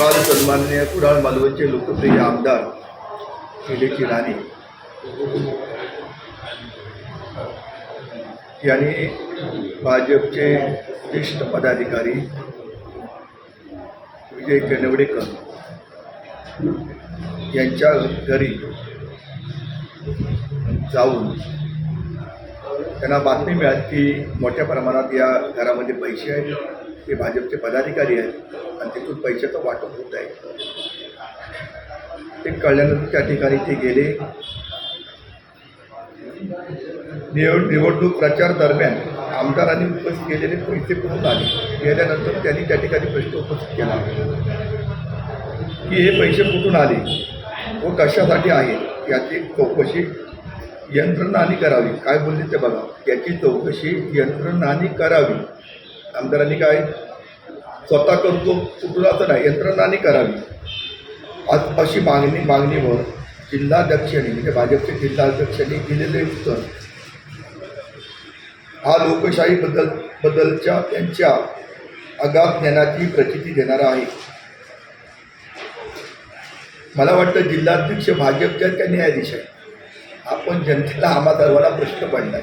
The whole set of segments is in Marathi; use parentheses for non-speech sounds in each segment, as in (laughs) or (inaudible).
काल सन्माननीय कुडाळ मालवणचे लोकप्रिय आमदार निलेची राणे यांनी भाजपचे ज्येष्ठ पदाधिकारी विजय कनवडेकर यांच्या घरी जाऊन त्यांना बातमी मिळाली की मोठ्या प्रमाणात या घरामध्ये पैसे आहेत ते भाजपचे पदाधिकारी आहेत. आणि तिथून पैशाचं वाटप होत आहे ते कळल्यानंतर त्या ठिकाणी ते गेले. निवड निवडणूक प्रचार दरम्यान आमदारांनी उपस्थित केलेले पैसे कुठून आले? गेल्यानंतर त्यांनी त्या ठिकाणी प्रश्न उपस्थित केला. की हे पैसे कुठून आले? व कशासाठी आहेत याची चौकशी यंत्रणानी करावी. काय बोलले ते बघा. याची चौकशी यंत्रणानी करावी. आमदारांनी काय स्वतः करतो कुठलाच नाही यंत्रणाने करावी. आज अशी मागणी मागणीवर जिल्हाध्यक्षांनी म्हणजे भाजपचे जिल्हाध्यक्षांनी दिलेले उत्तर हा लोकशाही बद्दल बद्दलच्या त्यांच्या अगाध ज्ञानाची प्रचिती देणारा आहे. मला वाटतं जिल्हाध्यक्ष भाजपच्या त्या न्यायाधीश आहे आपण जनतेला आम्हा सर्वांना प्रश्न पडलाय.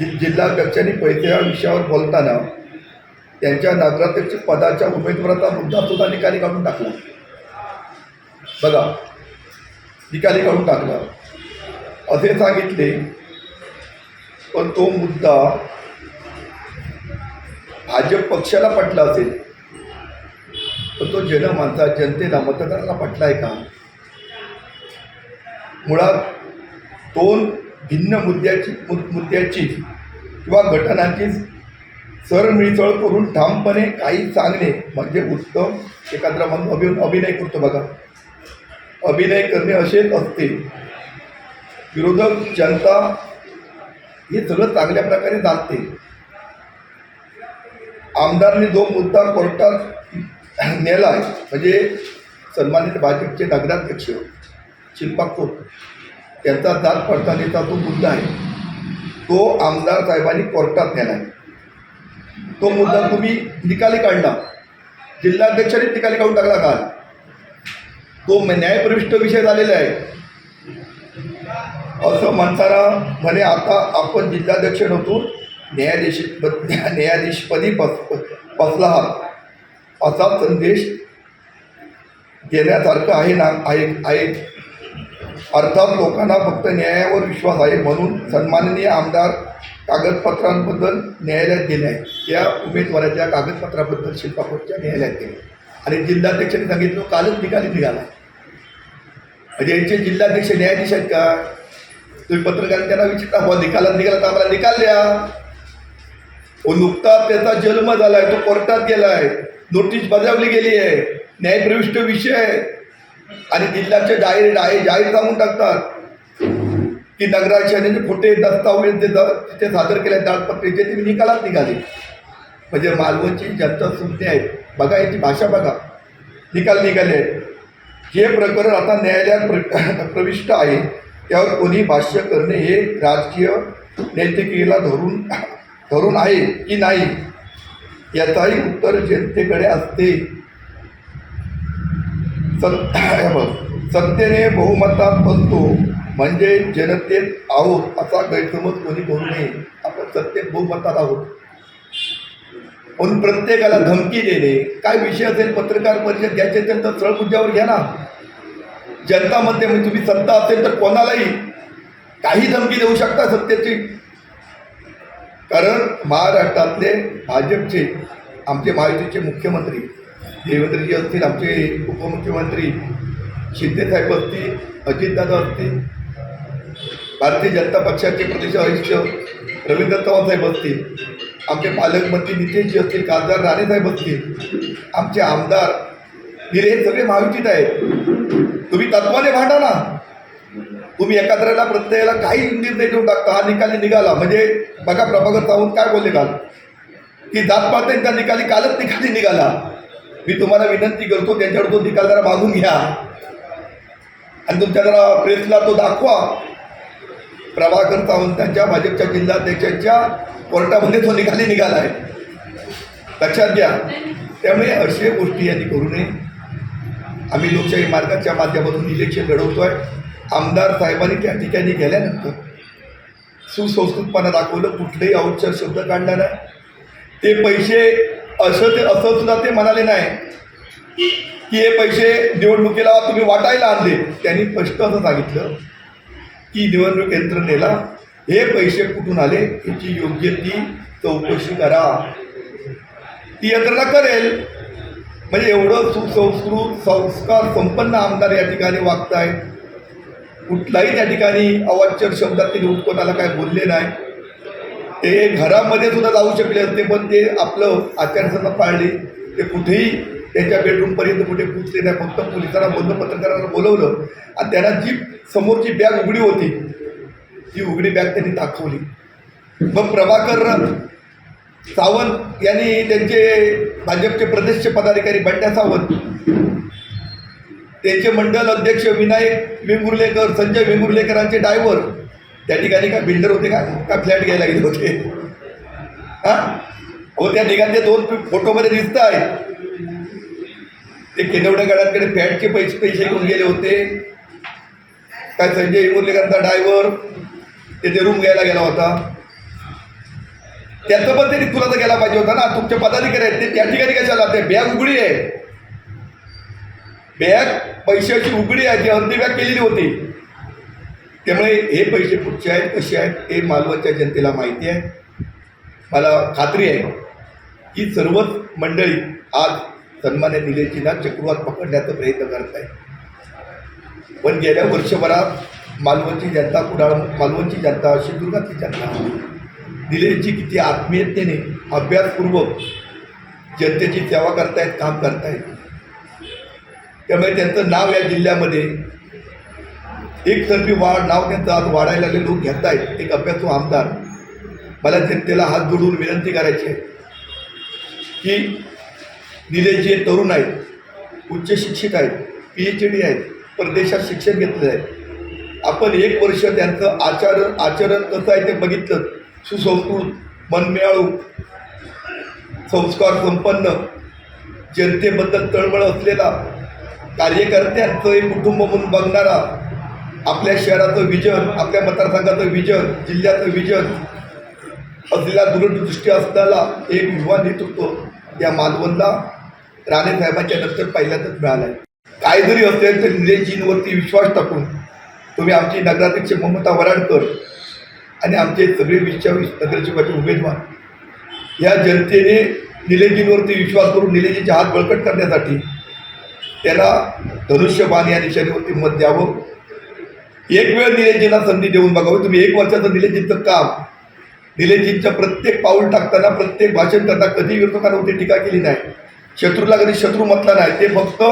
जि जिल्हाध्यक्षांनी पैसे या विषयावर बोलताना त्यांच्या नगराध्यक्ष पदाच्या उमेदवाराचा मुद्दा सुद्धा निकाली काढून टाकला. बघा निकाली काढून टाकला. असे सांगितले पण तो मुद्दा भाजप पक्षाला पटला असेल. पण तो जनमानसा जनतेला मतदाराला पटला आहे का? मुळात दोन भिन्न मुद्द्याची मुद्द्याची किंवा घटनांची सरमिळचळ करून ठामपणे काही सांगणे म्हणजे उत्तम एखादा म्हणून अभि अभिनय करतो बघा. अभिनय करणे असेच असते. विरोधक जनता हे सगळं चांगल्या प्रकारे जाणते आमदारने जो मुद्दा कोर्टात नेला आहे म्हणजे सन्मानित भाजपचे नगराध्यक्ष शिल्पा खोत त्यांचा जात पडताळणीचा जो मुद्दा आहे तो आमदार साहेबांनी कोर्टात नेला आहे तो मुद्दा तुम्ही निकाली काढला. जिल्हाध्यक्षांनी निकाली काढून टाकला काल. तो न्यायप्रविष्ट विषय झालेला आहे. असं म्हणताना म्हणे आता आपण जिल्हाध्यक्ष नसून न्यायाधीश न्यायाधीशपदी बस बसला आहात. असा संदेश देण्यासारखं आहे ना आहे आहे. अर्थात लोकांना फक्त न्यायावर विश्वास आहे म्हणून सन्माननीय आमदार कागदपत्रांबद्दल न्यायालयात गेले आहे. त्या उमेदवाराच्या कागदपत्राबद्दल शिल्पाकोटच्या न्यायालयात गेले आणि जिल्हाध्यक्षांनी सांगितलं कालच निकाली निघाला. म्हणजे यांचे जिल्हाध्यक्ष न्यायाधीश आहेत का? तुम्ही पत्रकार त्यांना विचारता बुवा निकालात निघाला तर आम्हाला निकाल द्या. ओ नुकताच त्याचा जन्म झालाय तो कोर्टात गेलाय. नोटीस बजावली गेली आहे. न्यायप्रविष्ट विषय आहे. आणि जिल्ह्याचे जाहीर आहे जाहीर सांगून टाकतात. की नगराध्यक्षांनी खोटे दस्तावेज जे द- तिथे सादर केले दादपत्रीचे ते निकालात निघाले. म्हणजे मालवणची जनता सुनते आहे बघा याची भाषा बघा. निकाल निघाले. आहेत जे प्रकरण आता न्यायालयात प्र (laughs) प्रविष्ट आहे. त्यावर कोणी भाष्य करणे हे राजकीय नैतिकेला धरून (laughs) धरून आहे की नाही याचाही उत्तर जनतेकडे असते. सत (coughs) सत्तेने बहुमतात बसतो. म्हणजे जनतेत आहोत असा गैरसमज कोणी करू नये. आपण सत्तेत बहुमतात आहोत. पण प्रत्येकाला धमकी देणे काय विषय असेल पत्रकार परिषद घ्यायचे असेल तर सरळ मुद्द्यावर घ्या ना. जनता म्हणते म्हणजे तुम्ही सत्ता असेल तर कोणालाही काही धमकी देऊ शकता सत्तेची. कारण महाराष्ट्रातले भाजपचे आमचे महायुतीचे मुख्यमंत्री देवेंद्रजी असतील आमचे उपमुख्यमंत्री शिंदेसाहेब असतील अजितदादा असतील भारतीय जनता पक्षाचे प्रदेश अध्यक्ष रवींद्र चव्हाण साहेब असतील आमचे पालकमंत्री नितेशजी असतील खासदार राणेसाहेब असतील आमचे आमदार हिरे हे सगळे महायुतीत आहेत. तुम्ही तत्वाने भांडा ना. तुम्ही एकाद्राला प्रत्येकाला काही निर्णय घेऊन टाकता हा निकाली निघाला. म्हणजे बघा प्रभाकर सावंत काय बोलले काल. की जात पातळीचा निकाली कालच निकाली निघाला. मी तुम्हाला विनंती करतो त्यांच्यावर तो निकाल जरा मागून घ्या. आणि तुमच्या जरा प्रेसला तो दाखवा. प्रभाकर सावंतांच्या भाजपच्या जिल्हाध्यक्षांच्या कोर्टामध्ये तो निकाली निघाला आहे लक्षात घ्या. त्यामुळे अशा गोष्टी यांनी करू नये. आम्ही लोकशाही मार्गाच्या माध्यमातून इलेक्शन लढवतो आहे आमदार साहेबांनी त्या ठिकाणी गेल्यानंतर सुसंस्कृतपणा दाखवलं कुठलेही अवचर शब्द काढला नाही. ते पैसे असं ते असं सुद्धा ते म्हणाले नाही की हे पैसे निवडणुकीला तुम्ही वाटायला आणले. त्यांनी स्पष्ट असं सांगितलं. की निवडणूक यंत्रणेला हे पैसे कुठून आले याची योग्य ती चौकशी करा. ती यंत्रणा करेल. म्हणजे एवढं सुसंस्कृत संस्कार संपन्न आमदार या ठिकाणी वागत आहेत कुठलाही त्या ठिकाणी अवाच्चर शब्दातील उत्पन्नाला काय बोलले नाही. ते घरामध्ये सुद्धा जाऊ शकले असते पण ते आपलं आचारसंहिता पाळली. ते कुठेही त्यांच्या बेडरूमपर्यंत कुठे पोचले नाही फक्त पोलिसांना बंद पत्रकारांना बोलवलं. आणि त्यांना जी समोरची बॅग उघडी होती ती उघडी बॅग त्यांनी दाखवली. मग प्रभाकर सावंत यांनी त्यांचे भाजपचे प्रदेशचे पदाधिकारी बंड्या सावंत त्यांचे मंडल अध्यक्ष विनायक वेंगुर्लेकर संजय वेंगुर्लेकरांचे ड्रायव्हर त्या ठिकाणी का बिल्डर होते का? का फ्लॅट घ्यायला गेले होते? हा? हो त्या ठिकाणचे दोन फोटोमध्ये दिसत आहेत. ते केनवड्या गाड्यांकडे फॅटचे पैसे पैसे घेऊन गेले होते. काय संजय वेंगुर्लेकरांचा ड्रायव्हर तिथे रूम घ्यायला गेला होता. त्याचं पण त्यांनी तुला तर गेला पाहिजे होता ना. तुमचे पदाधिकारी आहेत ते. त्या ठिकाणी कशाला ते? बॅग उघडी आहे. बॅग पैशाची उघडी आहे ती अर्धी बॅग केलेली होती. त्यामुळे हे पैसे कुठचे आहेत कसे आहेत हे मालवणच्या जनतेला माहिती आहे. मला खात्री आहे की सर्वच मंडळी आज सन्मान्य निलेशजींना चक्रवात पकडण्याचा प्रयत्न करत आहे पण गेल्या वर्षभरात मालवणची जनता कुडाळ मालवणची जनता सिंधुदुर्गाची जनता निलेशजी किती आत्मीयतेने अभ्यासपूर्वक जनतेची सेवा करतायत काम करतायत. त्यामुळे त्यांचं नाव या जिल्ह्यामध्ये एकतर्फी वाढ नाव त्यांचं आज वाढायला लागले लोक घेत आहेत एक अभ्यासू आमदार. मला जनतेला हात जोडून विनंती करायची आहे की निलेश जे तरुण आहेत उच्च शिक्षित आहेत पी एच डी आहेत परदेशात शिक्षण घेतलेलं आहे आपण एक वर्ष त्यांचं आचरण आचरण कसं आहे ते बघितलं. सुसंस्कृत मनमिळाळू संस्कार संपन्न जनतेबद्दल तळमळ असलेला कार्यकर्त्यांचं एक कुटुंब म्हणून बघणारा आपल्या शहराचं विजन आपल्या मतदारसंघाचं विजन जिल्ह्याचं विजन असलेला दूरदृष्टी असलेला एक युवा नेतृत्व या मालवणला राणे साहेबांच्या नंतर पहिल्यांदाच मिळालं आहे काय जरी असेल तर निलेशजींवरती विश्वास टाकून तुम्ही आमची नगराध्यक्ष ममता वराडकर आणि आमचे सगळे विश्वास नगरसेवकाचे उमेदवार या जनतेने निलेशजींवरती विश्वास करून निलेशजीचे हात बळकट करण्यासाठी त्याला धनुष्यबाण या निशाणीवरती मत द्यावं. एक वेळ निलेशजींना संधी देऊन बघावं. तुम्ही एक वर्षाचं निलेशजींचं काम निलेशजींचं प्रत्येक पाऊल टाकताना प्रत्येक भाषण करताना कधी विरोधकांवरती टीका केली नाही. शत्रूला कधी शत्रू म्हटला नाही ते फक्त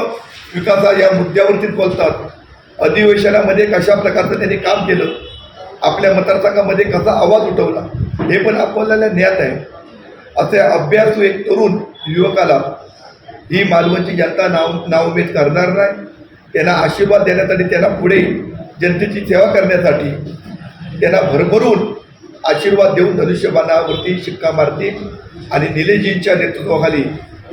विकासा या मुद्द्यावरतीच बोलतात. अधिवेशनामध्ये कशा प्रकारचं त्यांनी काम केलं आपल्या मतदारसंघामध्ये कसा आवाज उठवला हे पण आपल्याला ज्ञात आहे. असे अभ्यासू एक तरुण युवकाला ही मालवणची जनता नाव नाउमेद करणार नाही. त्यांना आशीर्वाद देण्यासाठी त्यांना पुढे जनतेची सेवा करण्यासाठी त्यांना भरभरून आशीर्वाद देऊन धनुष्यबाणावरती शिक्का मारतील आणि निलेजींच्या नेतृत्वाखाली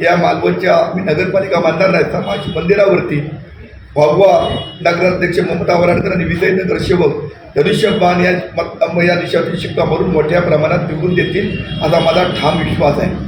या मालवणच्या मी नगरपालिका मानणार नाही समाज मंदिरावरती भगवा नगराध्यक्ष ममता वराडकर आणि विजय नगरसेवक धनुष्यबाण या मत या दिशातील शिक्का मारून मोठ्या प्रमाणात निघून देतील असा माझा ठाम विश्वास आहे.